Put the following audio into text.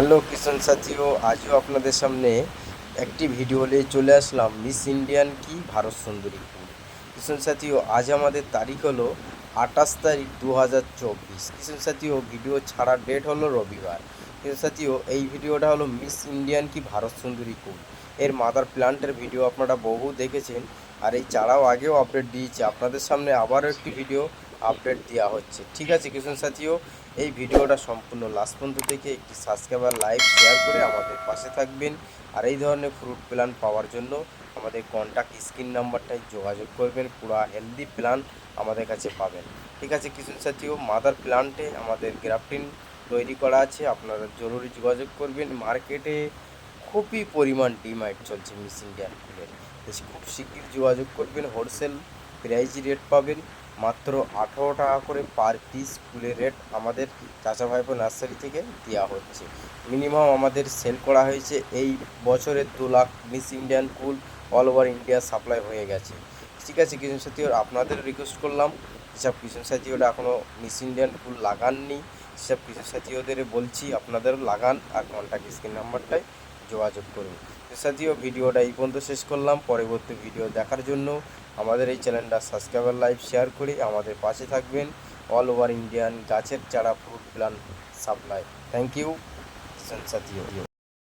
Hello কিষাণ সাথীও, আজও আপনাদের সামনে একটি ভিডিও নিয়ে চলে আসলাম মিস ইন্ডিয়ান কি ভারত সুন্দরী কিষাণ সাথীও, আজ আমাদের তারিখ হলো আঠাশ তারিখ দু হাজার চব্বিশ। কিষাণ সাথীও, ভিডিও ছাড়ার ডেট হলো রবিবার। কিষাণ সাথীও, এই ভিডিওটা হলো মিস ইন্ডিয়ান কি ভারত সুন্দরী কুল। এর মাদার প্ল্যান্টের ভিডিও আপনারা বহু দেখেছেন, আর এই চারাও আগেও আপডেট দিয়েছে। আপনাদের সামনে আবারও একটি ভিডিও আপডেট দেওয়া হচ্ছে। ঠিক আছে, কিষাণ সাথীও, এই ভিডিওটা সম্পূর্ণ লাস্ট পর্যন্ত থেকে একটি সাবস্ক্রাইবার লাইক শেয়ার করে আমাদের পাশে থাকবেন। আর এই ধরনের ফ্রুট প্ল্যান পাওয়ার জন্য আমাদের কন্ট্যাক্ট স্ক্রিন নাম্বারটায় যোগাযোগ করবেন, পুরো হেলদি প্ল্যান আমাদের কাছে পাবেন। ঠিক আছে, কিষাণ সাথীও মাদার প্ল্যান্টে আমাদের গ্রাফটিন তৈরি করা আছে, আপনারা জরুরি যোগাযোগ করবেন। মার্কেটে খুবই পরিমাণ ডিমান্ড চলছে মিস ইন্ডিয়ান ফুলের। খুব শিগগির যোগাযোগ করবেন হোলসেল প্রাইস রেট পাবেন। মাত্র আঠেরো টাকা করে পার পিস ফুলের রেট আমাদের চাচা ভাইপো নার্সারি থেকে দেওয়া হচ্ছে। মিনিমাম আমাদের সেল করা হয়েছে এই বছরের দু lakh miss Indian cool all over India supply হয়ে গেছে। ঠিক আছে, কিষণ সাথী আপনাদের রিকোয়েস্ট করলাম। যেসব কিষণ সাথী ওরা এখনও মিস ইন্ডিয়ান ফুল লাগাননি, সেসব কিষণ সাথী ওদের বলছি আপনাদেরও লাগান আর কন্ট্যাক্ট স্ক্রিন নাম্বারটায় যোগাযোগ করুন। সাথীয় ভিডিওটা এই পর্যন্ত শেষ করলাম। পরবর্তী ভিডিও দেখার জন্য আমাদের এই চ্যানেলটা সাবস্ক্রাইবার লাইভ শেয়ার করে আমাদের পাশে থাকবেন। অল ওভার ইন্ডিয়ান গাছের চারা fruit plan supply thank you সাথীও